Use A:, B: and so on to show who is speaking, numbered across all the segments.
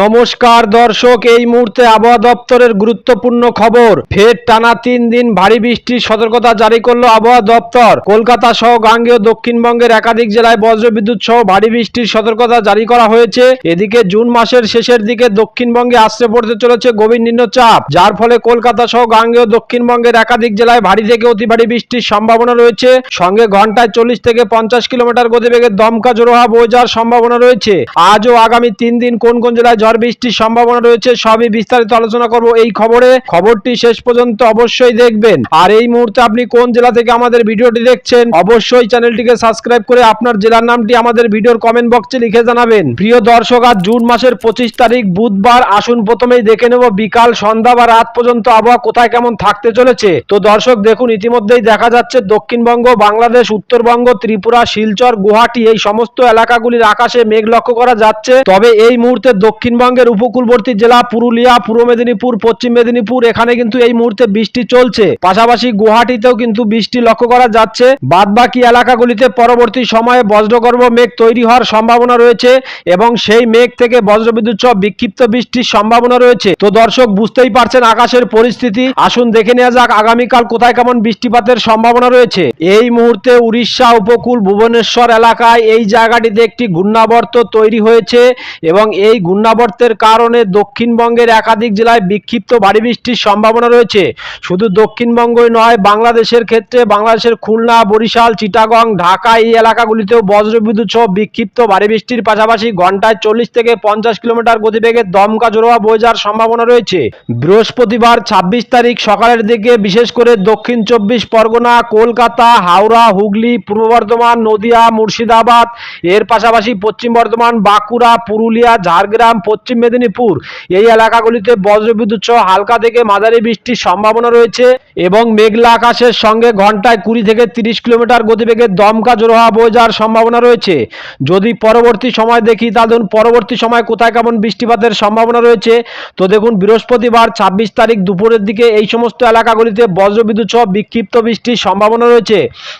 A: নমস্কার দর্শক এই মুহূর্তে আবহাওয়া দপ্তরের গুরুত্বপূর্ণ খবর ফের টানা তিন দিন ভারী বৃষ্টির সতর্কতা জারি করল আবহাওয়া দপ্তর কলকাতা সহ গাঙ্গেয় দক্ষিণবঙ্গের একাধিক জেলায় বজ্রবিদ্যুৎ সহ ভারী বৃষ্টির সতর্কতা জারি করা হয়েছে এদিকে জুন মাসের শেষের দিকে দক্ষিণবঙ্গে আশ্রে পড়তে চলেছে গভীর নিম্নচাপ যার ফলে কলকাতা সহ গাঙ্গেয় দক্ষিণবঙ্গের একাধিক জেলায় ভারী থেকে অতি ভারী বৃষ্টির সম্ভাবনা রয়েছে সঙ্গে ঘন্টায় চল্লিশ থেকে পঞ্চাশ কিলোমিটার গতিবেগের দমকা জোরোহা বয়ে যাওয়ার সম্ভাবনা রয়েছে আজ ও আগামী তিন দিন কোন কোন জেলায় ঝড় বৃষ্টির সম্ভাবনা রয়েছে সবই বিস্তারিত আলোচনা করব এই খবরে খবরটি শেষ পর্যন্ত অবশ্যই দেখবেন আর এই মুহূর্তে আপনি কোন জেলা থেকে আমাদের ভিডিওটি দেখছেন অবশ্যই চ্যানেলটিকে সাবস্ক্রাইব করে আপনার জেলার নামটি আমাদের ভিডিওর কমেন্ট বক্সে লিখে জানাবেন প্রিয় দর্শক আজ জুন মাসের পঁচিশ তারিখ বুধবার আসুন প্রথমেই দেখে নেব বিকাল সন্ধ্যা বা রাত পর্যন্ত আবহাওয়া কোথায় কেমন থাকতে চলেছে তো দর্শক দেখুন ইতিমধ্যেই দেখা যাচ্ছে দক্ষিণবঙ্গ বাংলাদেশ উত্তরবঙ্গ ত্রিপুরা শিলচর গুয়াহাটি এই সমস্ত এলাকাগুলির আকাশে মেঘ লক্ষ্য করা যাচ্ছে তবে এই মুহূর্তে দক্ষিণ দক্ষিণবঙ্গের উপকূলবর্তী জেলা পুরুলিয়া পূর্ব মেদিনীপুর পশ্চিম মেদিনীপুর এখানে কিন্তু এই মুহূর্তে বৃষ্টি চলছে পাশাপাশি গুয়াহাটিতেও কিন্তু বৃষ্টি লক্ষ্য করা যাচ্ছে বাদবাকি এলাকাগুলিতে পরবর্তী সময়ে বজ্রগর্ভ মেঘ তৈরি হওয়ার সম্ভাবনা রয়েছে এবং সেই মেঘ থেকে বজ্রবিদ্যুৎ সহ বিক্ষিপ্ত বৃষ্টির সম্ভাবনা রয়েছে তো দর্শক বুঝতেই পারছেন আকাশের পরিস্থিতি আসুন দেখে নেওয়া যাক আগামীকাল কোথায় কেমন বৃষ্টিপাতের সম্ভাবনা রয়েছে এই মুহূর্তে উড়িষ্যা উপকূল ভুবনেশ্বর এলাকায় এই জায়গাটিতে একটি ঘূর্ণাবর্ত তৈরি হয়েছে এবং এই ঘূর্ণা ঘূর্ণাবর্তের কারণে দক্ষিণবঙ্গের একাধিক জেলায় বিক্ষিপ্ত ভারী বৃষ্টির সম্ভাবনা রয়েছে শুধু দক্ষিণবঙ্গই নয় বাংলাদেশের ক্ষেত্রে বাংলাদেশের খুলনা বরিশাল চিটাগং ঢাকা এই এলাকাগুলিতেও বজ্রবিদ্যুৎ সহ বিক্ষিপ্ত ভারী বৃষ্টির পাশাপাশি ঘন্টায় চল্লিশ থেকে পঞ্চাশ কিলোমিটার গতিবেগে দমকা জোরোয়া বয়ে যাওয়ার সম্ভাবনা রয়েছে বৃহস্পতিবার ছাব্বিশ তারিখ সকালের দিকে বিশেষ করে দক্ষিণ চব্বিশ পরগনা কলকাতা হাওড়া হুগলি পূর্ব বর্ধমান নদিয়া মুর্শিদাবাদ এর পাশাপাশি পশ্চিম বর্ধমান বাঁকুড়া পুরুলিয়া ঝাড়গ্রাম পশ্চিম মেদিনীপুর এই এলাকাগুলিতে বজ্রবিদ্যুৎ সহ হালকা থেকে মাঝারি বৃষ্টির সম্ভাবনা রয়েছে এবং মেঘলা আকাশের সঙ্গে ঘন্টায় কুড়ি থেকে তিরিশ কিলোমিটার গতিবেগে দমকা জোরহাওয়া বয়ে যাওয়ার সম্ভাবনা রয়েছে যদি পরবর্তী সময় দেখি তাহলে পরবর্তী সময় কোথায় কেমন বৃষ্টিপাতের সম্ভাবনা রয়েছে তো দেখুন বৃহস্পতিবার ছাব্বিশ তারিখ দুপুরের দিকে এই সমস্ত এলাকাগুলিতে বজ্রবিদ্যুৎ সহ বিক্ষিপ্ত বৃষ্টির সম্ভাবনা রয়েছে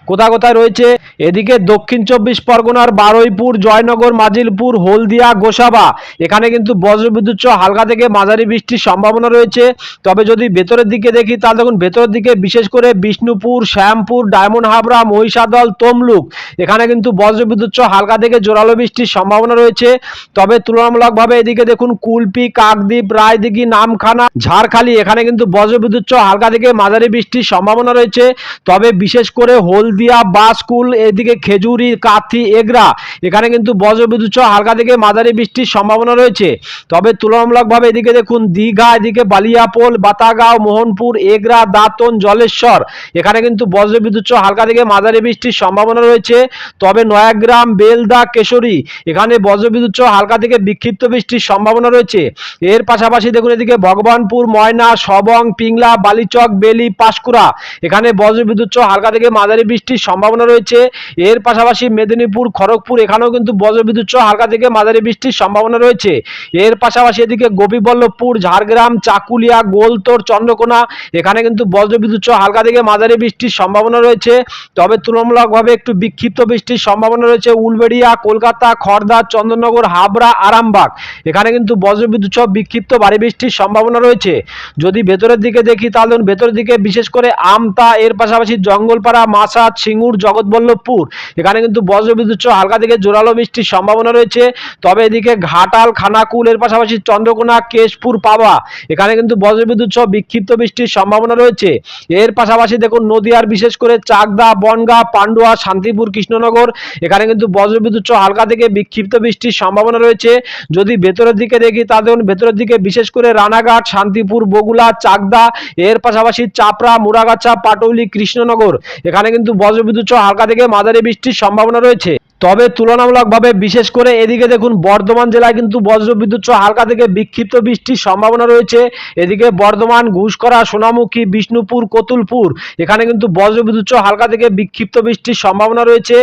A: কোথায় কোথায় রয়েছে এদিকে দক্ষিণ চব্বিশ পরগনার বারুইপুর জয়নগর মাজিলপুর হলদিয়া গোসাবা এখানে কিন্তু বজ্রবিদ্যুৎ সহ হালকা থেকে মাঝারি বৃষ্টির সম্ভাবনা রয়েছে তবে যদি ভেতরের দিকে দেখি তাহলে দেখুন ভেতরের দিকে বিশেষ করে বিষ্ণুপুর শ্যামপুর ডায়মন্ড হাবড়া মহিষাদল তমলুক এখানে কিন্তু বজ্রবিদ্যুৎ সহ হালকা থেকে জোরালো বৃষ্টির সম্ভাবনা রয়েছে তবে তুলনামূলকভাবে এদিকে দেখুন কুলপি কাকদ্বীপ রায়দিঘি নামখানা ঝাড়খালি এখানে কিন্তু বজ্রবিদ্যুৎ সহ হালকা থেকে মাঝারি বৃষ্টির সম্ভাবনা রয়েছে তবে বিশেষ করে হলদিয়া বাসকুল এদিকে খেজুরি কাথি এগরা এখানে কিন্তু বজ্রবিদ্যুৎ সহ হালকা থেকে মাঝারি বৃষ্টির সম্ভাবনা রয়েছে চলছে তবে তুলনামূলকভাবে এদিকে দেখুন দীঘা এদিকে বালিয়াপোল বাতাগাঁও মোহনপুর এগরা দাঁতন জলেশ্বর এখানে কিন্তু বজ্রবিদ্যুৎ হালকা থেকে মাঝারি বৃষ্টির সম্ভাবনা রয়েছে তবে নয়াগ্রাম বেলদা কেশরী এখানে বজ্রবিদ্যুৎ হালকা থেকে বিক্ষিপ্ত বৃষ্টির সম্ভাবনা রয়েছে এর পাশাপাশি দেখুন এদিকে ভগবানপুর ময়না সবং পিংলা বালিচক বেলি পাঁশকুড়া এখানে বজ্রবিদ্যুৎ হালকা থেকে মাঝারি বৃষ্টির সম্ভাবনা রয়েছে এর পাশাপাশি মেদিনীপুর খড়গপুর এখানেও কিন্তু বজ্রবিদ্যুৎ হালকা থেকে মাঝারি বৃষ্টির সম্ভাবনা রয়েছে এর পাশাপাশি এদিকে গোপীবল্লভপুর ঝাড়গ্রাম চাকুলিয়া গোলতোর চন্দ্রকোনা এখানে কিন্তু বজ্রবিদ্যুৎ সহ হালকা থেকে মাঝারি বৃষ্টির সম্ভাবনা রয়েছে তবে তুলনামূলকভাবে একটু বিক্ষিপ্ত বৃষ্টির সম্ভাবনা রয়েছে উলবেড়িয়া কলকাতা খড়দা চন্দননগর হাবড়া আরামবাগ এখানে কিন্তু বজ্রবিদ্যুৎ সহ বিক্ষিপ্ত ভারী বৃষ্টির সম্ভাবনা রয়েছে যদি ভেতরের দিকে দেখি তাহলে ভেতরের দিকে বিশেষ করে আমতা এর পাশাপাশি জঙ্গলপাড়া মাসাদ সিঙ্গুর জগৎবল্লভপুর এখানে কিন্তু বজ্রবিদ্যুৎ সহ হালকা থেকে জোরালো বৃষ্টির সম্ভাবনা রয়েছে তবে এদিকে ঘাটাল খানা খানাকুল এর পাশাপাশি চন্দ্রকোনা কেশপুর পাওয়া এখানে কিন্তু বজ্রবিদ্যুৎ সহ বিক্ষিপ্ত বৃষ্টির সম্ভাবনা রয়েছে এর পাশাপাশি দেখুন নদীয়ার বিশেষ করে চাকদা বনগা পান্ডুয়া শান্তিপুর কৃষ্ণনগর এখানে কিন্তু বজ্রবিদ্যুৎ সহ হালকা থেকে বিক্ষিপ্ত বৃষ্টির সম্ভাবনা রয়েছে যদি ভেতরের দিকে দেখি তা দেখুন ভেতরের দিকে বিশেষ করে রানাঘাট শান্তিপুর বগুলা চাকদা এর পাশাপাশি চাপড়া মুরাগাছা পাটৌলি কৃষ্ণনগর এখানে কিন্তু বজ্রবিদ্যুৎ সহ হালকা থেকে মাঝারি বৃষ্টির সম্ভাবনা রয়েছে তবে তুলনামূলকভাবে বিশেষ করে এদিকে দেখুন বর্ধমান জেলায় কিন্তু বজ্রবিদ্যুৎ সহ হালকা থেকে বিক্ষিপ্ত বৃষ্টির সম্ভাবনা রয়েছে এদিকে বর্ধমান ঘুষকরা সোনামুখী বিষ্ণুপুর কতুলপুর এখানে কিন্তু বজ্রবিদ্যুৎ সহ হালকা থেকে বিক্ষিপ্ত বৃষ্টির সম্ভাবনা রয়েছে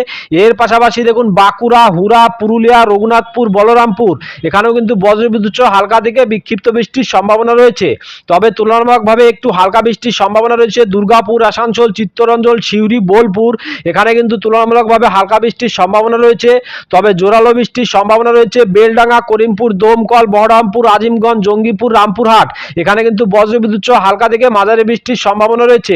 A: এর পাশাপাশি দেখুন বাঁকুড়া হুরা পুরুলিয়া রঘুনাথপুর বলরামপুর এখানেও কিন্তু বজ্রবিদ্যুৎ সহ হালকা থেকে বিক্ষিপ্ত বৃষ্টির সম্ভাবনা রয়েছে তবে তুলনামূলকভাবে একটু হালকা বৃষ্টির সম্ভাবনা রয়েছে দুর্গাপুর আসানসোল চিত্তরঞ্জল সিউড়ি বোলপুর এখানে কিন্তু তুলনামূলকভাবে হালকা বৃষ্টির সম্ভাবনা সম্ভাবনা রয়েছে তবে জোরালো বৃষ্টির সম্ভাবনা রয়েছে বেলডাঙ্গা করিমপুর দমকল বহরমপুর আজিমগঞ্জ জঙ্গিপুর রামপুরহাট এখানে কিন্তু বজ্রবিদ্যুৎ সহ হালকা থেকে মাঝারি বৃষ্টির সম্ভাবনা রয়েছে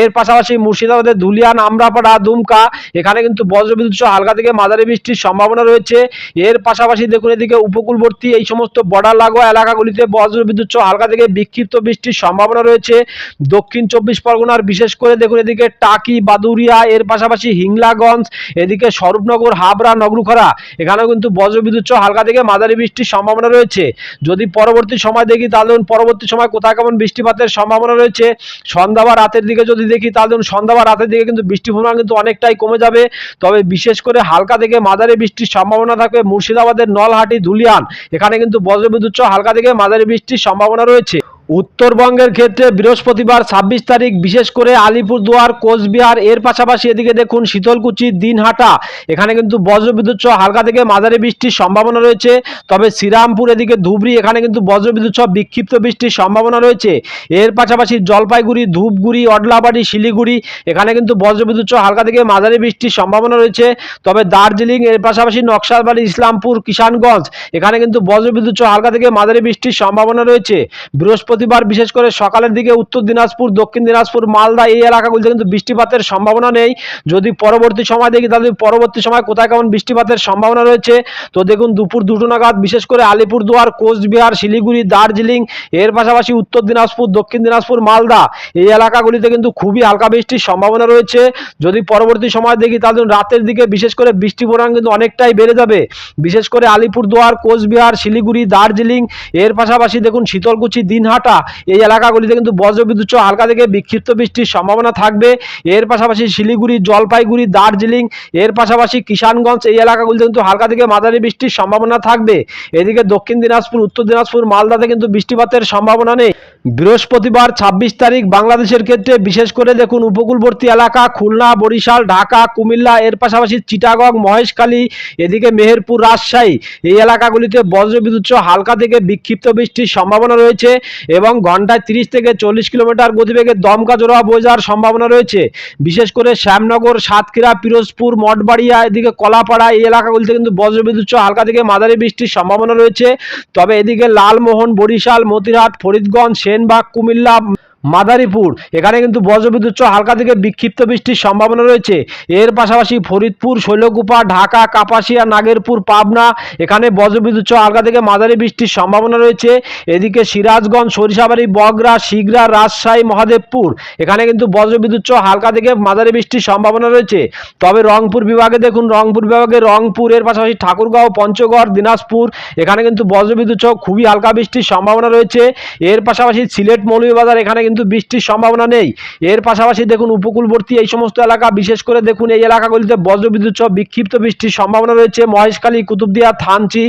A: এর পাশাপাশি মুর্শিদাবাদের ধুলিয়ান আমরাপাড়া দুমকা এখানে কিন্তু বজ্রবিদ্যুৎ সহ হালকা থেকে মাঝারি বৃষ্টির সম্ভাবনা রয়েছে এর পাশাপাশি দেখুন এদিকে উপকূলবর্তী এই সমস্ত বর্ডার লাগোয়া এলাকাগুলিতে বজ্রবিদ্যুৎ সহ হালকা থেকে বিক্ষিপ্ত বৃষ্টির সম্ভাবনা রয়েছে দক্ষিণ চব্বিশ পরগনার বিশেষ করে দেখুন এদিকে টাকি বাদুরিয়া এর পাশাপাশি হিংলাগঞ্জ এদিকে স্বরূপনগর মেদিনীপুর হাবড়া নগরুখরা এখানেও কিন্তু বজ্রবিদ্যুৎ সহ হালকা থেকে মাঝারি বৃষ্টির সম্ভাবনা রয়েছে যদি পরবর্তী সময় দেখি তাহলে পরবর্তী সময় কোথায় কেমন বৃষ্টিপাতের সম্ভাবনা রয়েছে সন্ধ্যা বা রাতের দিকে যদি দেখি তাহলে সন্ধ্যা বা রাতের দিকে কিন্তু বৃষ্টি পরিমাণ কিন্তু অনেকটাই কমে যাবে তবে বিশেষ করে হালকা থেকে মাঝারি বৃষ্টির সম্ভাবনা থাকবে মুর্শিদাবাদের নলহাটি ধুলিয়ান এখানে কিন্তু বজ্রবিদ্যুৎ সহ হালকা থেকে মাঝারি বৃষ্টির সম্ভাবনা রয়েছে উত্তরবঙ্গের ক্ষেত্রে বৃহস্পতিবার ছাব্বিশ তারিখ বিশেষ করে আলিপুরদুয়ার কোচবিহার এর পাশাপাশি এদিকে দেখুন শীতলকুচি দিনহাটা এখানে কিন্তু বজ্রবিদ্যুৎ সহ হালকা থেকে মাঝারি বৃষ্টির সম্ভাবনা রয়েছে তবে শ্রীরামপুর এদিকে ধুবরী এখানে কিন্তু বজ্রবিদ্যুৎ সহ বিক্ষিপ্ত বৃষ্টির সম্ভাবনা রয়েছে এর পাশাপাশি জলপাইগুড়ি ধূপগুড়ি অডলাবাড়ি শিলিগুড়ি এখানে কিন্তু বজ্রবিদ্যুৎ সহ হালকা থেকে মাঝারি বৃষ্টির সম্ভাবনা রয়েছে তবে দার্জিলিং এর পাশাপাশি নকশালবাড়ি ইসলামপুর কিষানগঞ্জ এখানে কিন্তু বজ্রবিদ্যুৎ সহ হালকা থেকে মাঝারি বৃষ্টির সম্ভাবনা রয়েছে বৃহস্পতি বৃহস্পতিবার বিশেষ করে সকালের দিকে উত্তর দিনাজপুর দক্ষিণ দিনাজপুর মালদা এই এলাকাগুলিতে কিন্তু বৃষ্টিপাতের সম্ভাবনা নেই যদি পরবর্তী সময় দেখি তাহলে পরবর্তী সময় কোথায় কেমন বৃষ্টিপাতের সম্ভাবনা রয়েছে তো দেখুন দুপুর দুটো নাগাদ বিশেষ করে আলিপুরদুয়ার কোচবিহার শিলিগুড়ি দার্জিলিং এর পাশাপাশি উত্তর দিনাজপুর দক্ষিণ দিনাজপুর মালদা এই এলাকাগুলিতে কিন্তু খুবই হালকা বৃষ্টির সম্ভাবনা রয়েছে যদি পরবর্তী সময় দেখি তাহলে রাতের দিকে বিশেষ করে বৃষ্টি পরিমাণ কিন্তু অনেকটাই বেড়ে যাবে বিশেষ করে আলিপুরদুয়ার কোচবিহার শিলিগুড়ি দার্জিলিং এর পাশাপাশি দেখুন শীতলকুচি দিনহাট হাওয়াটা এই এলাকাগুলিতে কিন্তু বজ্রবিদ্যুৎ সহ হালকা থেকে বিক্ষিপ্ত বৃষ্টির সম্ভাবনা থাকবে এর পাশাপাশি শিলিগুড়ি জলপাইগুড়ি দার্জিলিং এর পাশাপাশি কিষানগঞ্জ এই এলাকাগুলিতে কিন্তু হালকা থেকে মাঝারি বৃষ্টির সম্ভাবনা থাকবে এদিকে দক্ষিণ দিনাজপুর উত্তর দিনাজপুর মালদাতে কিন্তু বৃষ্টিপাতের সম্ভাবনা নেই বৃহস্পতিবার ছাব্বিশ তারিখ বাংলাদেশের ক্ষেত্রে বিশেষ করে দেখুন উপকূলবর্তী এলাকা খুলনা বরিশাল ঢাকা কুমিল্লা এর পাশাপাশি চিটাগং মহেশখালী এদিকে মেহেরপুর রাজশাহী এই এলাকাগুলিতে বজ্রবিদ্যুৎ হালকা থেকে বিক্ষিপ্ত বৃষ্টির সম্ভাবনা রয়েছে এবং ঘন্টায় তিরিশ থেকে চল্লিশ কিলোমিটার গতিবেগে দমকা জোড়া বোঝার সম্ভাবনা রয়েছে বিশেষ করে শ্যামনগর সাতক্ষীরা পিরোজপুর মঠবাড়িয়া এদিকে কলাপাড়া এই এলাকাগুলিতে কিন্তু বজ্রবিদ্যুৎ সহ হালকা থেকে মাঝারি বৃষ্টির সম্ভাবনা রয়েছে তবে এদিকে লালমোহন বরিশাল মতিরহাট ফরিদগঞ্জ সেনবাগ কুমিল্লা মাদারীপুর এখানে কিন্তু বজ্রবিদ্যুৎ সহ হালকা থেকে বিক্ষিপ্ত বৃষ্টির সম্ভাবনা রয়েছে এর পাশাপাশি ফরিদপুর শৈলকুপা ঢাকা কাপাসিয়া নাগেরপুর পাবনা এখানে বজ্রবিদ্যুৎ সহ হালকা থেকে মাঝারি বৃষ্টির সম্ভাবনা রয়েছে এদিকে সিরাজগঞ্জ সরিষাবাড়ি বগরা শিগরা রাজশাহী মহাদেবপুর এখানে কিন্তু বজ্রবিদ্যুৎ সহ হালকা থেকে মাঝারি বৃষ্টির সম্ভাবনা রয়েছে তবে রংপুর বিভাগে দেখুন রংপুর বিভাগে রংপুর এর পাশাপাশি ঠাকুরগাঁও পঞ্চগড় দিনাজপুর এখানে কিন্তু বজ্রবিদ্যুৎ সহ খুবই হালকা বৃষ্টির সম্ভাবনা রয়েছে এর পাশাপাশি সিলেট মৌলভীবাজার এখানে কিন্তু বৃষ্টির সম্ভাবনা নেই এর পাশাপাশি দেখুন উপকূলবর্তী এই সমস্ত এলাকা বিশেষ করে দেখুন এই এলাকাগুলিতে বজ্রবিদ্যুৎ সহ বিক্ষিপ্ত বৃষ্টির সম্ভাবনা রয়েছে মহেশখালী কুতুবদিয়া থানচি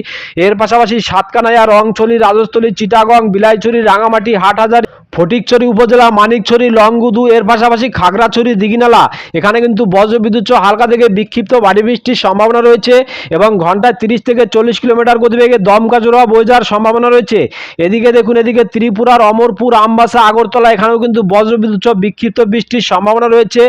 A: এর পাশাপাশি সাতকানায়া রংছলি রাজস্থলী চিটাগং বিলাইছড়ি রাঙামাটি হাটহাজারি ফটিকছড়ি উপজেলা মানিকছড়ি লংগুদু এর পাশাপাশি খাগড়াছড়ি দিঘিনালা এখানে কিন্তু বজ্রবিদ্যুৎ হালকা থেকে বিক্ষিপ্ত বাড়ি বৃষ্টির সম্ভাবনা রয়েছে এবং ঘন্টায় তিরিশ থেকে চল্লিশ কিলোমিটার গতিবেগে দমকা জোড়া বয়ে যাওয়ার সম্ভাবনা রয়েছে এদিকে দেখুন এদিকে ত্রিপুরার অমরপুর আমবাসা আগরতলা এখানেও কিন্তু বজ্রবিদ্যুৎ বিক্ষিপ্ত বৃষ্টির সম্ভাবনা রয়েছে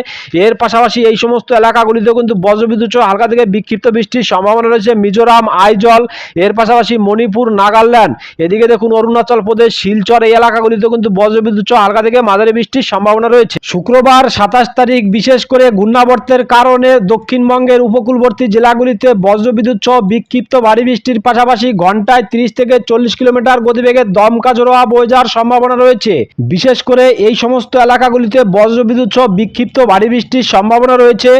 A: এর পাশাপাশি এই সমস্ত এলাকাগুলিতেও কিন্তু বজ্রবিদ্যুৎ হালকা থেকে বিক্ষিপ্ত বৃষ্টির সম্ভাবনা রয়েছে মিজোরাম আইজল এর পাশাপাশি মণিপুর নাগাল্যান্ড এদিকে দেখুন অরুণাচল প্রদেশ শিলচর এই এলাকাগুলিতেও কিন্তু বজ্র বজ্রবিদ্যুৎ হালকা থেকে মাঝারি বৃষ্টির সম্ভাবনা রয়েছে শুক্রবার সাতাশ তারিখ বিশেষ করে ঘূর্ণাবর্তের কারণে দক্ষিণবঙ্গের উপকূলবর্তী জেলাগুলিতে বজ্রবিদ্যুৎ সহ বিক্ষিপ্ত ভারী বৃষ্টির পাশাপাশি ঘন্টায় 30 থেকে চল্লিশ কিলোমিটার গতিবেগে দমকা ঝোড়া বয়ে যাওয়ার সম্ভাবনা রয়েছে বিশেষ করে এই সমস্ত এলাকাগুলিতে বজ্রবিদ্যুৎ সহ বিক্ষিপ্ত ভারী বৃষ্টির সম্ভাবনা রয়েছে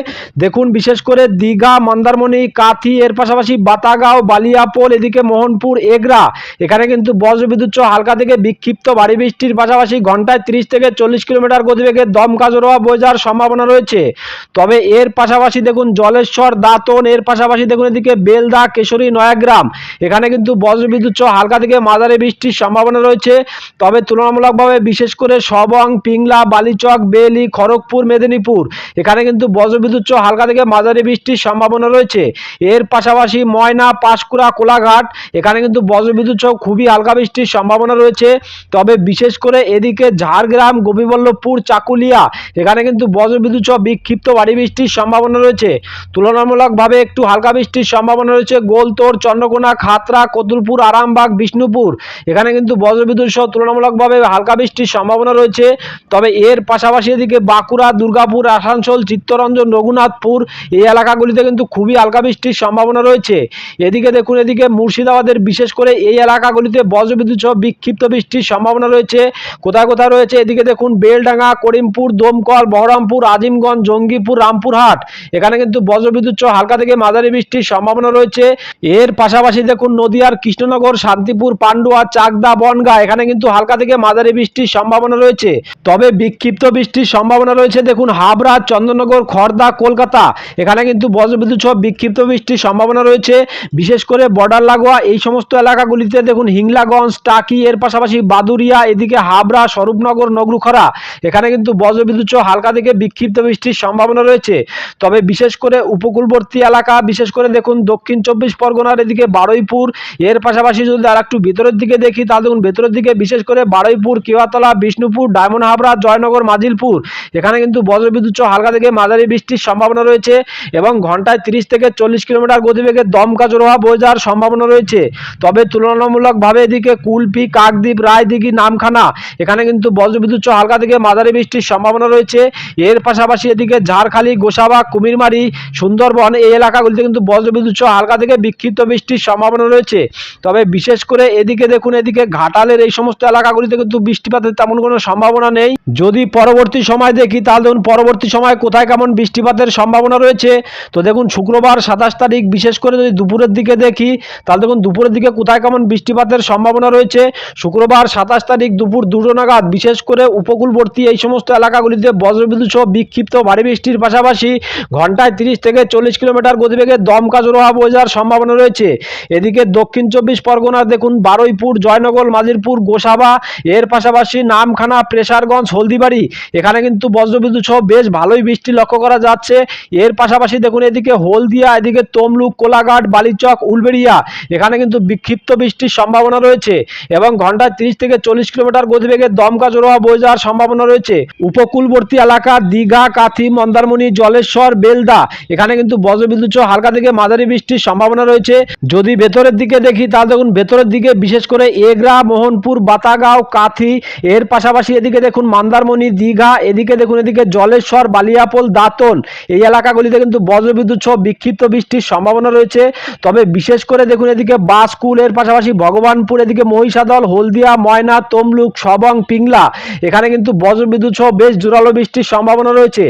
A: দেখুন বিশেষ করে দীঘা মন্দারমণি কাথি এর পাশাপাশি বাতাগাঁও বালিয়াপোল এদিকে মোহনপুর এগরা এখানে কিন্তু বজ্রবিদ্যুৎ সহ হালকা থেকে বিক্ষিপ্ত ভারী বৃষ্টির পাশাপাশি পাশাপাশি ঘন্টায় ত্রিশ থেকে চল্লিশ কিলোমিটার গতিবেগে দমকা জোরোয়া বোঝার সম্ভাবনা রয়েছে তবে এর পাশাপাশি দেখুন জলেশ্বর দাঁতন এর পাশাপাশি দেখুন এদিকে বেলদা কেশরী নয়াগ্রাম এখানে কিন্তু বজ্রবিদ্যুৎ সহ হালকা থেকে মাঝারি বৃষ্টির সম্ভাবনা রয়েছে তবে তুলনামূলকভাবে বিশেষ করে সবং পিংলা বালিচক বেলি খড়গপুর মেদিনীপুর এখানে কিন্তু বজ্রবিদ্যুৎ সহ হালকা থেকে মাঝারি বৃষ্টির সম্ভাবনা রয়েছে এর পাশাপাশি ময়না পাঁশকুড়া কোলাঘাট এখানে কিন্তু বজ্রবিদ্যুৎ সহ খুবই হালকা বৃষ্টির সম্ভাবনা রয়েছে তবে বিশেষ করে এদিকে ঝাড়গ্রাম গোপীবল্লভপুর চাকুলিয়া এখানে কিন্তু বজ্রবিদ্যুৎ সহ বিক্ষিপ্ত ভারী বৃষ্টির সম্ভাবনা রয়েছে তুলনামূলকভাবে একটু হালকা বৃষ্টির সম্ভাবনা রয়েছে গোলতোর চন্দ্রকোনা খাতরা কতুলপুর আরামবাগ বিষ্ণুপুর এখানে কিন্তু বজ্রবিদ্যুৎ সহ তুলনামূলকভাবে হালকা বৃষ্টির সম্ভাবনা রয়েছে তবে এর পাশাপাশি এদিকে বাঁকুড়া দুর্গাপুর আসানসোল চিত্তরঞ্জন রঘুনাথপুর এই এলাকাগুলিতে কিন্তু খুবই হালকা বৃষ্টির সম্ভাবনা রয়েছে এদিকে দেখুন এদিকে মুর্শিদাবাদের বিশেষ করে এই এলাকাগুলিতে বজ্রবিদ্যুৎ সহ বিক্ষিপ্ত বৃষ্টির সম্ভাবনা রয়েছে কোথায় কোথায় রয়েছে এদিকে দেখুন বেলডাঙ্গা করিমপুর দমকল বহরমপুর আজিমগঞ্জ জঙ্গিপুর রামপুরহাট এখানে কিন্তু বজ্রবিদ্যুৎ হালকা থেকে মাঝারি বৃষ্টির সম্ভাবনা রয়েছে এর পাশাপাশি দেখুন নদিয়ার কৃষ্ণনগর শান্তিপুর পান্ডুয়া চাকদা বনগা এখানে কিন্তু হালকা থেকে মাঝারি বৃষ্টির সম্ভাবনা রয়েছে তবে বিক্ষিপ্ত বৃষ্টির সম্ভাবনা রয়েছে দেখুন হাবড়া চন্দ্রনগর খর্দা কলকাতা এখানে কিন্তু বজ্রবিদ্যুৎ সহ বিক্ষিপ্ত বৃষ্টির সম্ভাবনা রয়েছে বিশেষ করে বর্ডার লাগোয়া এই সমস্ত এলাকাগুলিতে দেখুন হিংলাগঞ্জ টাকি এর পাশাপাশি বাদুরিয়া এদিকে হাব হাবরা স্বরূপনগর নগরুখরা এখানে কিন্তু বজ্রবিদ্যুৎ হালকা থেকে বিক্ষিপ্ত বৃষ্টির সম্ভাবনা রয়েছে তবে বিশেষ করে উপকূলবর্তী এলাকা বিশেষ করে দেখুন দক্ষিণ চব্বিশ পরগনার এদিকে বারুইপুর এর পাশাপাশি যদি আর একটু ভেতরের দিকে দেখি তা দেখুন ভেতরের দিকে বিশেষ করে বারুইপুর কেওয়াতলা বিষ্ণুপুর ডায়মন্ড হাবড়া জয়নগর মাজিলপুর এখানে কিন্তু বজ্রবিদ্যুৎ হালকা থেকে মাঝারি বৃষ্টির সম্ভাবনা রয়েছে এবং ঘন্টায় তিরিশ থেকে চল্লিশ কিলোমিটার গতিবেগে দমকা জোরোহা বয়ে যাওয়ার সম্ভাবনা রয়েছে তবে তুলনামূলকভাবে এদিকে কুলপি কাকদ্বীপ রায়দিঘি নামখানা এখানে কিন্তু বজ্রবিদ্যুৎ হালকা থেকে মাঝারি বৃষ্টির সম্ভাবনা রয়েছে এর পাশাপাশি এদিকে ঝাড়খালি গোসাবা কুমিরমারি সুন্দরবন এই এলাকাগুলিতে কিন্তু বজ্রবিদ্যুৎ হালকা থেকে বিক্ষিপ্ত বৃষ্টির সম্ভাবনা রয়েছে তবে বিশেষ করে এদিকে দেখুন এদিকে ঘাটালের এই সমস্ত এলাকাগুলিতে কিন্তু বৃষ্টিপাতের তেমন কোনো সম্ভাবনা নেই যদি পরবর্তী সময় দেখি তাহলে দেখুন পরবর্তী সময় কোথায় কেমন বৃষ্টিপাতের সম্ভাবনা রয়েছে তো দেখুন শুক্রবার সাতাশ তারিখ বিশেষ করে যদি দুপুরের দিকে দেখি তাহলে দেখুন দুপুরের দিকে কোথায় কেমন বৃষ্টিপাতের সম্ভাবনা রয়েছে শুক্রবার সাতাশ তারিখ দুপুর দু দুটো নাগাদ বিশেষ করে উপকূলবর্তী এই সমস্ত এলাকাগুলিতে বজ্রবিদ্যুৎ সহ বিক্ষিপ্ত ভারী বৃষ্টির পাশাপাশি ঘন্টায় তিরিশ থেকে চল্লিশ কিলোমিটার গতিবেগে দমকা জোরোহা বোঝার সম্ভাবনা রয়েছে এদিকে দক্ষিণ চব্বিশ পরগনার দেখুন বারুইপুর জয়নগর মাজিরপুর গোসাবা এর পাশাপাশি নামখানা প্রেসারগঞ্জ হলদিবাড়ি এখানে কিন্তু বজ্রবিদ্যুৎ সহ বেশ ভালোই বৃষ্টি লক্ষ্য করা যাচ্ছে এর পাশাপাশি দেখুন এদিকে হলদিয়া এদিকে তমলুক কোলাঘাট বালিচক উলবেড়িয়া এখানে কিন্তু বিক্ষিপ্ত বৃষ্টির সম্ভাবনা রয়েছে এবং ঘন্টায় তিরিশ থেকে চল্লিশ কিলোমিটার গতিবেগে বেগে দমকা জোড়া বয়ে যাওয়ার সম্ভাবনা রয়েছে উপকূলবর্তী এলাকা দীঘা কাথি মন্দারমণি জলেশ্বর বেলদা এখানে কিন্তু বজ্রবিদ্যুৎ হালকা থেকে মাঝারি বৃষ্টির সম্ভাবনা রয়েছে যদি ভেতরের দিকে দেখি তাহলে দেখুন ভেতরের দিকে বিশেষ করে এগরা মোহনপুর বাতাগাঁও কাথি এর পাশাপাশি এদিকে দেখুন মন্দারমণি দীঘা এদিকে দেখুন এদিকে জলেশ্বর বালিয়াপোল দাতন এই এলাকাগুলিতে কিন্তু বজ্রবিদ্যুৎ সহ বিক্ষিপ্ত বৃষ্টির সম্ভাবনা রয়েছে তবে বিশেষ করে দেখুন এদিকে বাসকুল এর পাশাপাশি ভগবানপুর এদিকে মহিষাদল হলদিয়া ময়না তমলুক সব এবং পিংলা এখানে কিন্তু বজ্রবিদ্যুৎ সহ বেশ জোরালো বৃষ্টির সম্ভাবনা রয়েছে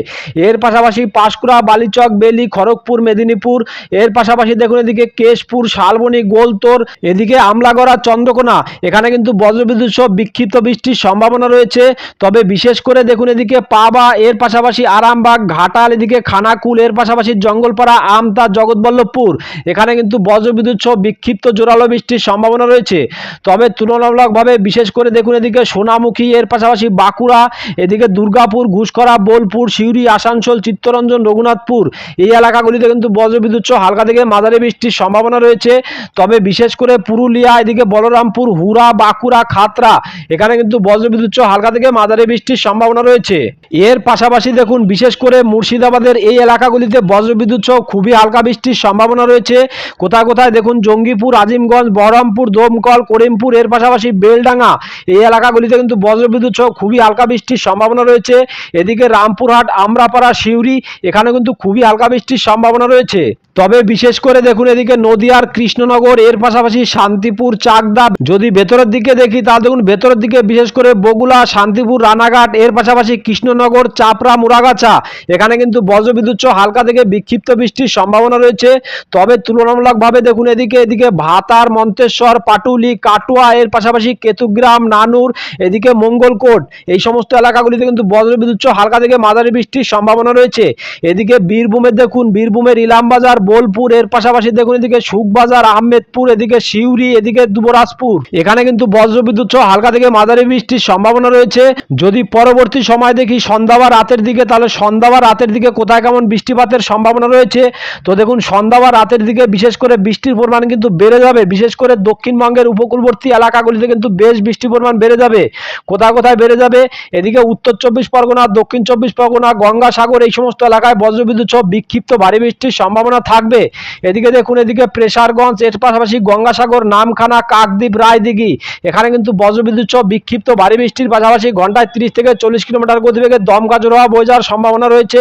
A: এর পাশাপাশি পাঁশকুড়া বালিচক বেলি খড়গপুর মেদিনীপুর এর পাশাপাশি দেখুন এদিকে কেশপুর শালবনি গোলতোর এদিকে আমলাগড়া চন্দ্রকোনা এখানে কিন্তু বজ্রবিদ্যুৎ সহ বিক্ষিপ্ত বৃষ্টির সম্ভাবনা রয়েছে তবে বিশেষ করে দেখুন এদিকে পাবা এর পাশাপাশি আরামবাগ ঘাটাল এদিকে খানাকুল এর পাশাপাশি জঙ্গলপাড়া আমতা জগৎবল্লভপুর এখানে কিন্তু বজ্রবিদ্যুৎ সহ বিক্ষিপ্ত জোরালো বৃষ্টির সম্ভাবনা রয়েছে তবে তুলনামূলকভাবে বিশেষ করে দেখুন এদিকে সোনামুখী এর পাশাপাশি বাঁকুড়া এদিকে দুর্গাপুর ঘুষকরা বোলপুর সিউড়ি আসানসোল চিত্তরঞ্জন রঘুনাথপুর এই এলাকাগুলিতে কিন্তু বজ্রবিদ্যুৎ হালকা থেকে মাঝারি বৃষ্টির সম্ভাবনা রয়েছে তবে বিশেষ করে পুরুলিয়া এদিকে বলরামপুর হুরা বাঁকুড়া খাতরা এখানে কিন্তু বজ্রবিদ্যুৎ হালকা থেকে মাঝারি বৃষ্টির সম্ভাবনা রয়েছে এর পাশাপাশি দেখুন বিশেষ করে মুর্শিদাবাদের এই এলাকাগুলিতে বজ্রবিদ্যুৎ সহ খুবই হালকা বৃষ্টির সম্ভাবনা রয়েছে কোথায় কোথায় দেখুন জঙ্গিপুর আজিমগঞ্জ বহরমপুর দমকল করিমপুর এর পাশাপাশি বেলডাঙ্গা এই এলাকাগুলিতে বৃষ্টিতে কিন্তু বজ্রবিদ্যুৎ সহ খুবই হালকা বৃষ্টির সম্ভাবনা রয়েছে এদিকে রামপুরহাট আমরাপাড়া সিউড়ি এখানে কিন্তু খুবই হালকা বৃষ্টির সম্ভাবনা রয়েছে তবে বিশেষ করে দেখুন এদিকে নদিয়ার কৃষ্ণনগর এর পাশাপাশি শান্তিপুর চাকদা যদি ভেতরের দিকে দেখি তাহলে দেখুন ভেতরের দিকে বিশেষ করে বগুলা শান্তিপুর রানাঘাট এর পাশাপাশি কৃষ্ণনগর চাপড়া মুরাগাছা এখানে কিন্তু বজ্রবিদ্যুৎ হালকা থেকে বিক্ষিপ্ত বৃষ্টির সম্ভাবনা রয়েছে তবে তুলনামূলকভাবে দেখুন এদিকে এদিকে ভাতার মন্তেশ্বর পাটুলি কাটুয়া এর পাশাপাশি কেতুগ্রাম নানুর এদিকে মঙ্গলকোট এই সমস্ত এলাকাগুলিতে কিন্তু বজ্রবিদ্যুৎ হালকা থেকে মাঝারি বৃষ্টির সম্ভাবনা রয়েছে এদিকে বীরভূমের দেখুন বীরভূমের ইলামবাজার বোলপুর এর পাশাপাশি দেখুন এদিকে শুকবাজার আহমেদপুর এদিকে সিউড়ি এদিকে দুবরাজপুর এখানে কিন্তু বজ্রবিদ্যুৎ সহ হালকা থেকে মাঝারি বৃষ্টির সম্ভাবনা রয়েছে যদি পরবর্তী সময় দেখি সন্ধ্যা বা রাতের দিকে তাহলে সন্ধ্যা বা রাতের দিকে কোথায় কেমন বৃষ্টিপাতের সম্ভাবনা রয়েছে তো দেখুন সন্ধ্যা বা রাতের দিকে বিশেষ করে বৃষ্টির পরিমাণ কিন্তু বেড়ে যাবে বিশেষ করে দক্ষিণবঙ্গের উপকূলবর্তী এলাকাগুলিতে কিন্তু বেশ বৃষ্টির পরিমাণ বেড়ে যাবে কোথায় কোথায় বেড়ে যাবে এদিকে উত্তর চব্বিশ পরগনা দক্ষিণ চব্বিশ পরগনা গঙ্গাসাগর এই সমস্ত এলাকায় বজ্রবিদ্যুৎ সহ বিক্ষিপ্ত ভারী বৃষ্টির সম্ভাবনা থাকবে এদিকে দেখুন এদিকে প্রেশারগঞ্জ এর পাশাপাশি গঙ্গাসাগর নামখানা কাকদ্বীপ রায়দিঘি এখানে কিন্তু বজ্রবিদ্যুৎ সহ বিক্ষিপ্ত ভারী বৃষ্টির পাশাপাশি ঘন্টায় তিরিশ থেকে চল্লিশ কিলোমিটার গতিবেগে দমকা জোড়া বয়ে যাওয়ার সম্ভাবনা রয়েছে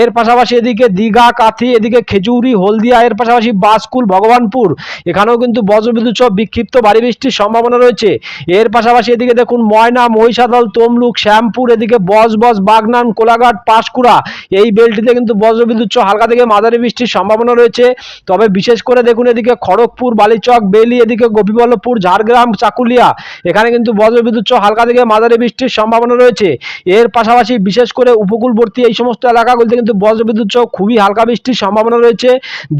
A: এর পাশাপাশি এদিকে দীঘা কাথি এদিকে খেজুরি হলদিয়া এর পাশাপাশি বাসকুল ভগবানপুর এখানেও কিন্তু বজ্রবিদ্যুৎ সহ বিক্ষিপ্ত ভারী বৃষ্টির সম্ভাবনা রয়েছে এর পাশাপাশি এদিকে দেখুন ময়না মহিষাদল তমলুক শ্যামপুর এদিকে বজ বজ বাগনান কোলাঘাট পাঁশকুড়া এই বেল্টিতে কিন্তু বজ্রবিদ্যুৎ সহ হালকা থেকে মাঝারি বৃষ্টির সম্ভাবনা সম্ভাবনা রয়েছে তবে বিশেষ করে দেখুন এদিকে খড়গপুর বালিচক বেলি এদিকে গোপীবল্লভপুর ঝাড়গ্রাম চাকুলিয়া এখানে কিন্তু বজ্রবিদ্যুৎ সহ হালকা থেকে মাঝারি বৃষ্টির সম্ভাবনা রয়েছে এর পাশাপাশি বিশেষ করে উপকূলবর্তী এই সমস্ত এলাকাগুলিতে কিন্তু বজ্রবিদ্যুৎ সহ খুবই হালকা বৃষ্টির সম্ভাবনা রয়েছে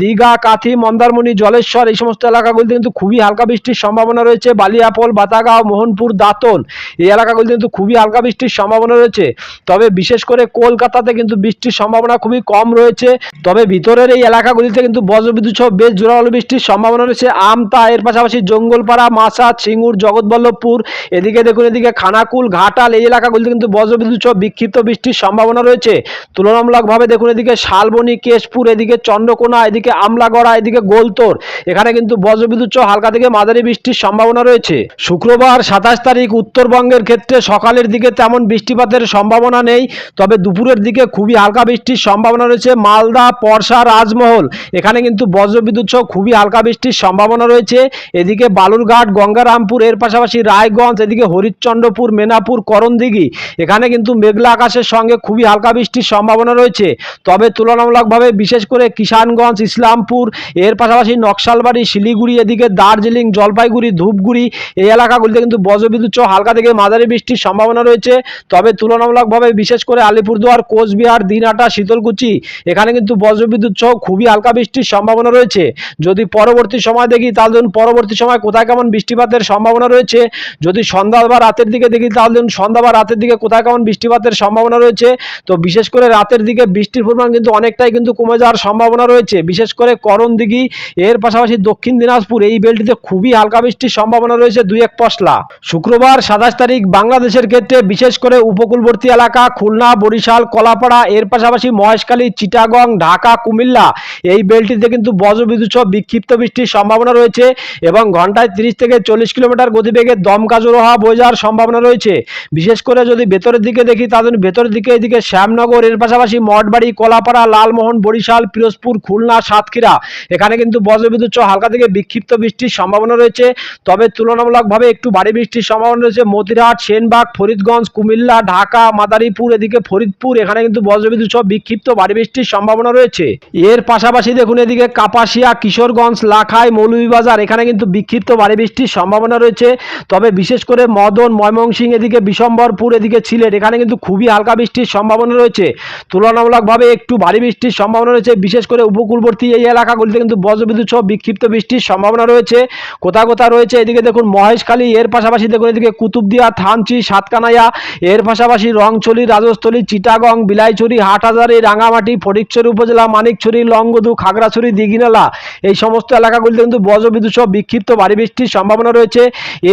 A: দীঘা কাথি মন্দারমণি জলেশ্বর এই সমস্ত এলাকাগুলিতে কিন্তু খুবই হালকা বৃষ্টির সম্ভাবনা রয়েছে বালিয়াপোল বাতাগাঁও মোহনপুর দাতন এই এলাকাগুলিতে কিন্তু খুবই হালকা বৃষ্টির সম্ভাবনা রয়েছে তবে বিশেষ করে কলকাতাতে কিন্তু বৃষ্টির সম্ভাবনা খুবই কম রয়েছে তবে ভিতরের এই এলাকা এলাকাগুলিতে কিন্তু বজ্রবিদ্যুৎ সহ বেশ জোরালো বৃষ্টির সম্ভাবনা রয়েছে আমতা এর পাশাপাশি জঙ্গলপাড়া মাসা সিঙ্গুর জগৎবল্লভপুর এদিকে দেখুন এদিকে খানাকুল ঘাটাল এই এলাকাগুলিতে কিন্তু বজ্রবিদ্যুৎ সহ বিক্ষিপ্ত বৃষ্টির সম্ভাবনা রয়েছে তুলনামূলকভাবে দেখুন এদিকে শালবনি কেশপুর এদিকে চন্দ্রকোনা এদিকে আমলাগড়া এদিকে গোলতোর এখানে কিন্তু বজ্রবিদ্যুৎ সহ হালকা থেকে মাঝারি বৃষ্টির সম্ভাবনা রয়েছে শুক্রবার সাতাশ তারিখ উত্তরবঙ্গের ক্ষেত্রে সকালের দিকে তেমন বৃষ্টিপাতের সম্ভাবনা নেই তবে দুপুরের দিকে খুবই হালকা বৃষ্টির সম্ভাবনা রয়েছে মালদা পরশা রাজমহল এখানে কিন্তু বজ্রবিদ্যুৎ সহ খুবই হালকা বৃষ্টির সম্ভাবনা রয়েছে এদিকে বালুরঘাট গঙ্গারামপুর এর পাশাপাশি রায়গঞ্জ এদিকে হরিশ্চন্দ্রপুর মেনাপুর করণদিঘি এখানে কিন্তু মেঘলা আকাশের সঙ্গে খুবই হালকা বৃষ্টির সম্ভাবনা রয়েছে তবে তুলনামূলকভাবে বিশেষ করে কিষানগঞ্জ ইসলামপুর এর পাশাপাশি নকশালবাড়ি শিলিগুড়ি এদিকে দার্জিলিং জলপাইগুড়ি ধূপগুড়ি এই এলাকাগুলিতে কিন্তু বজ্রবিদ্যুৎ সহ হালকা থেকে মাঝারি বৃষ্টির সম্ভাবনা রয়েছে তবে তুলনামূলকভাবে বিশেষ করে আলিপুরদুয়ার কোচবিহার দিনহাটা শীতলকুচি এখানে কিন্তু বজ্রবিদ্যুৎ সহ খুবই হালকা বৃষ্টির সম্ভাবনা রয়েছে যদি পরবর্তী সময় দেখি তাহলে ধরুন পরবর্তী সময় কোথায় কেমন বৃষ্টিপাতের সম্ভাবনা রয়েছে যদি সন্ধ্যা বা রাতের দিকে দেখি তাহলে ধরুন সন্ধ্যা বা রাতের দিকে কোথায় কেমন বৃষ্টিপাতের সম্ভাবনা রয়েছে তো বিশেষ করে রাতের দিকে বৃষ্টির পরিমাণ কিন্তু অনেকটাই কিন্তু কমে যাওয়ার সম্ভাবনা রয়েছে বিশেষ করে করণ দিঘি এর পাশাপাশি দক্ষিণ দিনাজপুর এই বেল্টটিতে খুবই হালকা বৃষ্টির সম্ভাবনা রয়েছে দুই এক পশলা শুক্রবার সাতাশ তারিখ বাংলাদেশের ক্ষেত্রে বিশেষ করে উপকূলবর্তী এলাকা খুলনা বরিশাল কলাপাড়া এর পাশাপাশি মহেশখালী চিটাগং ঢাকা কুমিল্লা এই বেলটিতে কিন্তু বজ্রবিদ্যুৎ সহ বিক্ষিপ্ত বৃষ্টির সম্ভাবনা রয়েছে এবং ঘন্টায় তিরিশ থেকে চল্লিশ কিলোমিটার গতিবেগে দমকা জোর হওয়া বয়ে যাওয়ার সম্ভাবনা রয়েছে বিশেষ করে যদি ভেতরের দিকে দেখি তাদের ভেতরের দিকে এদিকে শ্যামনগর এর পাশাপাশি মঠবাড়ি কলাপাড়া লালমোহন বরিশাল পিরোজপুর খুলনা সাতক্ষীরা এখানে কিন্তু বজ্রবিদ্যুৎ সহ হালকা থেকে বিক্ষিপ্ত বৃষ্টির সম্ভাবনা রয়েছে তবে তুলনামূলকভাবে একটু ভারী বৃষ্টির সম্ভাবনা রয়েছে মতিরাট সেনবাগ ফরিদগঞ্জ কুমিল্লা ঢাকা মাদারীপুর এদিকে ফরিদপুর এখানে কিন্তু বজ্রবিদ্যুৎ সহ বিক্ষিপ্ত ভারী বৃষ্টির সম্ভাবনা রয়েছে এর পাশাপাশি পাশাপাশি দেখুন এদিকে কাপাসিয়া কিশোরগঞ্জ লাখাই মৌলভীবাজার এখানে কিন্তু বিক্ষিপ্ত ভারী বৃষ্টির সম্ভাবনা রয়েছে তবে বিশেষ করে মদন ময়মনসিং এদিকে বিশম্বরপুর এদিকে ছিলেট এখানে কিন্তু খুবই হালকা বৃষ্টির সম্ভাবনা রয়েছে তুলনামূলকভাবে একটু ভারী বৃষ্টির সম্ভাবনা রয়েছে বিশেষ করে উপকূলবর্তী এই এলাকাগুলিতে কিন্তু বজ্রবিদ্যুৎ সহ বিক্ষিপ্ত বৃষ্টির সম্ভাবনা রয়েছে কোথাও কোথাও রয়েছে এদিকে দেখুন মহেশখালী এর পাশাপাশি দেখুন এদিকে কুতুবদিয়া থানচি সাতকানাইয়া এর পাশাপাশি রংচলি রাজস্থলী চিটাগং বিলাইছড়ি হাটহাজারি রাঙামাটি ফটিকছড়ি উপজেলা মানিকছড়ি লঙ্গ বঙ্গদু খাগড়াছড়ি দিঘিনালা এই সমস্ত এলাকাগুলিতে কিন্তু বজ্রবিদ্যুৎ সহ বিক্ষিপ্ত ভারী বৃষ্টির সম্ভাবনা রয়েছে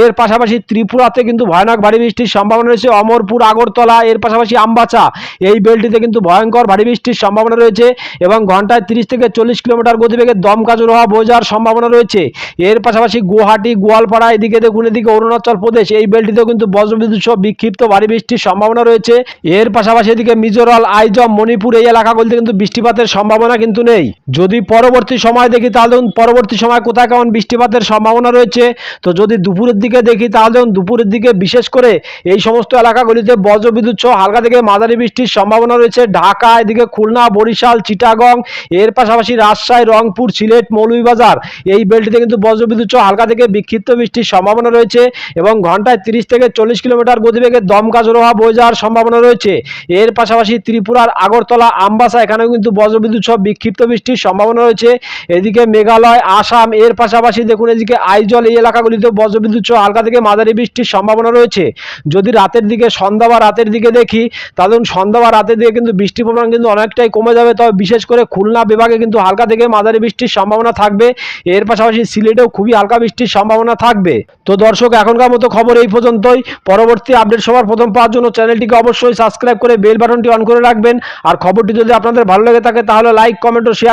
A: এর পাশাপাশি ত্রিপুরাতে কিন্তু ভয়ানক ভারী বৃষ্টির সম্ভাবনা রয়েছে অমরপুর আগরতলা এর পাশাপাশি আমবাচা এই বেলটিতে কিন্তু ভয়ঙ্কর ভারী বৃষ্টির সম্ভাবনা রয়েছে এবং ঘন্টায় তিরিশ থেকে চল্লিশ কিলোমিটার গতিবেগে দমকা রোহা বোঝার সম্ভাবনা রয়েছে এর পাশাপাশি গুয়াহাটি গোয়ালপাড়া এদিকে দেখুন এদিকে অরুণাচল প্রদেশ এই বেলটিতেও কিন্তু বজ্রবিদ্যুৎ সহ বিক্ষিপ্ত ভারী বৃষ্টির সম্ভাবনা রয়েছে এর পাশাপাশি এদিকে মিজোরাল আইজম মণিপুর এই এলাকাগুলিতে কিন্তু বৃষ্টিপাতের সম্ভাবনা কিন্তু নেই যদি পরবর্তী সময় দেখি তাহলে পরবর্তী সময় কোথায় কেমন বৃষ্টিপাতের সম্ভাবনা রয়েছে তো যদি দুপুরের দিকে দেখি তাহলে দুপুরের দিকে বিশেষ করে এই সমস্ত এলাকাগুলিতে বজ্রবিদ্যুৎ সহ হালকা থেকে মাঝারি বৃষ্টির সম্ভাবনা রয়েছে ঢাকা এদিকে খুলনা বরিশাল চিটাগং এর পাশাপাশি রাজশাহী রংপুর সিলেট মৌলভীবাজার এই বেল্টিতে কিন্তু বজ্রবিদ্যুৎ সহ হালকা থেকে বিক্ষিপ্ত বৃষ্টির সম্ভাবনা রয়েছে এবং ঘন্টায় তিরিশ থেকে চল্লিশ কিলোমিটার গতিবেগে দমকা জোরোহা বয়ে যাওয়ার সম্ভাবনা রয়েছে এর পাশাপাশি ত্রিপুরার আগরতলা আমবাসা এখানেও কিন্তু বজ্রবিদ্যুৎ সহ বিক্ষিপ্ত বৃষ্টি বৃষ্টির সম্ভাবনা রয়েছে এদিকে মেঘালয় আসাম এর পাশাপাশি দেখুন এদিকে আইজল এই এলাকাগুলিতে বজ্রবিদ্যুৎ সহ হালকা থেকে মাঝারি বৃষ্টির সম্ভাবনা রয়েছে যদি রাতের দিকে সন্ধ্যা বা রাতের দিকে দেখি তাহলে সন্ধ্যা বা রাতের দিকে কিন্তু বৃষ্টির পরিমাণ কিন্তু অনেকটাই কমে যাবে তবে বিশেষ করে খুলনা বিভাগে কিন্তু হালকা থেকে মাঝারি বৃষ্টির সম্ভাবনা থাকবে এর পাশাপাশি সিলেটেও খুবই হালকা বৃষ্টির সম্ভাবনা থাকবে তো দর্শক এখনকার মতো খবর এই পর্যন্তই পরবর্তী আপডেট সবার প্রথম পাওয়ার জন্য চ্যানেলটিকে অবশ্যই সাবস্ক্রাইব করে বেল বাটনটি অন করে রাখবেন আর খবরটি যদি আপনাদের ভালো লাগে থাকে তাহলে লাইক কমেন্ট ও শেয়ার